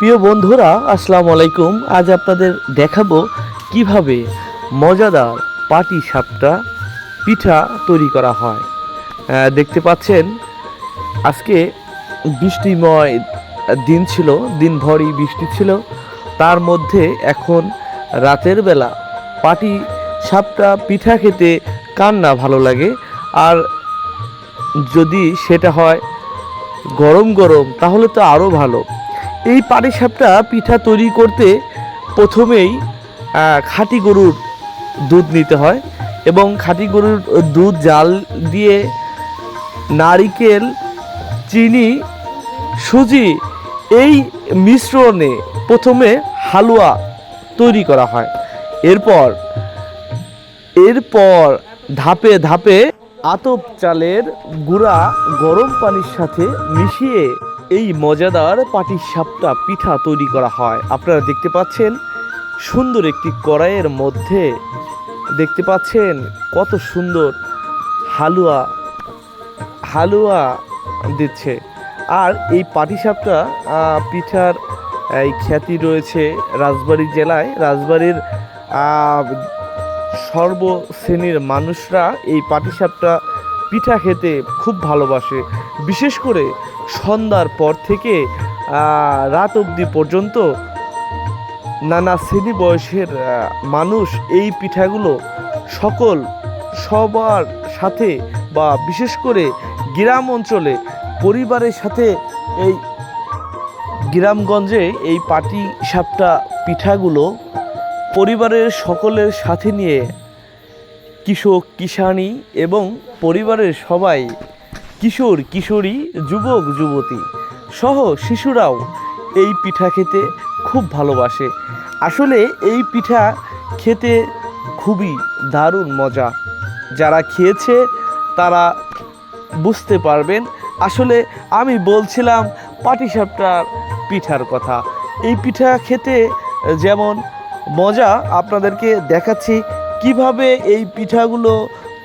প্রিয় বন্ধুরা, আসসালামু আলাইকুম। আজ আপনাদের দেখাবো কীভাবে মজাদার পাটি সাপটা পিঠা তৈরি করা হয়। দেখতে পাচ্ছেন, আজকে বৃষ্টিময় দিন ছিল, দিনভরই বৃষ্টি ছিল। তার মধ্যে এখন রাতের বেলা পাটি সাপটা পিঠা খেতে কার না ভালো লাগে? আর যদি সেটা হয় গরম গরম তাহলে তো আরও ভালো। এই পাটিসাপটা পিঠা তৈরি করতে প্রথমেই খাঁটি গরুর দুধ নিতে হয় এবং খাঁটি গরুর দুধ, জাল দিয়ে নারিকেল, চিনি, সুজি এই মিশ্রণে প্রথমে হালুয়া তৈরি করা হয়। এরপর এরপর ধাপে ধাপে আতপ চালের গুঁড়া গরম পানির সাথে মিশিয়ে এই মজাদার পাটির সাপটা পিঠা তৈরি করা হয়। আপনারা দেখতে পাচ্ছেন, সুন্দর একটি কড়াইয়ের মধ্যে দেখতে পাচ্ছেন কত সুন্দর হালুয়া হালুয়া দিচ্ছে। আর এই পাটিসাপটা পিঠার এই খ্যাতি রয়েছে রাজবাড়ি জেলায়। রাজবাড়ির সর্বশ্রেণীর মানুষরা এই পাটিসাপটা পিঠা খেতে খুব ভালোবাসে। বিশেষ করে সন্ধ্যার পর থেকে রাত অবধি পর্যন্ত নানা শ্রেণি বয়সের মানুষ এই পিঠাগুলো সকল সবার সাথে বা বিশেষ করে গ্রাম অঞ্চলে পরিবারের সাথে এই গ্রামগঞ্জে এই পাটি সাপটা পিঠাগুলো পরিবারের সকলের সাথে নিয়ে কৃষক কিষাণী এবং পরিবারের সবাই কিশোর, কিশোরী, যুবক, যুবতী সহ শিশুরাও এই পিঠা খেতে খুব ভালোবাসে। আসলে এই পিঠা খেতে খুবই দারুণ মজা। যারা খেয়েছে তারা বুঝতে পারবেন। আসলে আমি বলছিলাম পাটিসাপটার পিঠার কথা। এই পিঠা খেতে যেমন মজা আপনাদেরকে দেখাচ্ছি কীভাবে এই পিঠাগুলো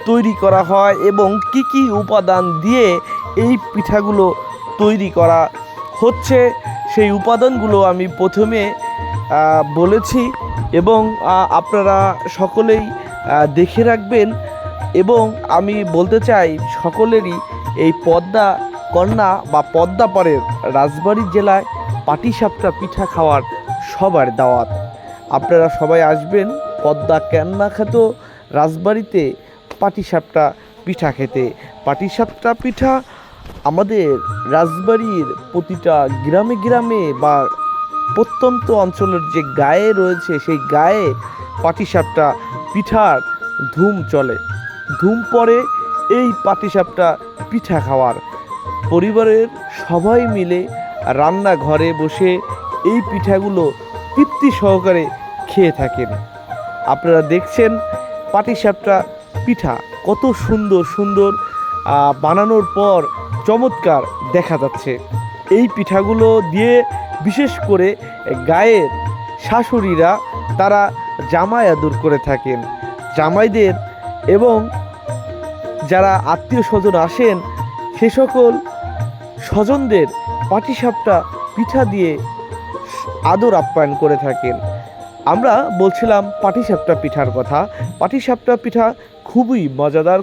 তৈরি করা হয় এবং কি কি উপাদান দিয়ে এই পিঠাগুলো তৈরি করা হচ্ছে, সেই উপাদানগুলো আমি প্রথমে বলেছি এবং আপনারা সকলেই দেখে রাখবেন এবং আমি বলতে চাই সকলেরই এই পদ্মা কন্যা বা পদ্মাপাড়ের রাজবাড়ী জেলায় পাটিসাপটা পিঠা খাওয়ার সবার দাওয়াত। আপনারা সবাই আসবেন পদ্মা কেন্না খ্যাত রাজবাড়িতে পাটিসাপটা পিঠা খেতে। পাটিসাপটা পিঠা আমাদের রাজবাড়ির প্রতিটা গ্রামে গ্রামে বা প্রত্যন্ত অঞ্চলের যে গায়ে রয়েছে, সেই গায়ে পাটিসাপটা পিঠার ধুম চলে। ধুম পড়ে এই পাটিসাপটা পিঠা খাওয়ার। পরিবারের সবাই মিলে রান্নাঘরে বসে এই পিঠাগুলো তৃপ্তি সহকারে খেয়ে থাকেন। আপনারা দেখছেন পাটিসাপটা পিঠা। কত সুন্দর সুন্দর বানানোর পর চমৎকার দেখা যাচ্ছে। এই পিঠাগুলো দিয়ে বিশেষ করে গায়ের শাশুড়িরা তারা জামাই আদর করে থাকেন। জামাইদের এবং যারা আত্মীয় স্বজন আসেন, সে সকল স্বজনদের পাটিসাপটা পিঠা দিয়ে আদর আপ্যায়ন করে থাকেন। আমরা বলছিলাম পাটিসাপটা পিঠার কথা। পাটিসাপটা পিঠা খুবই মজাদার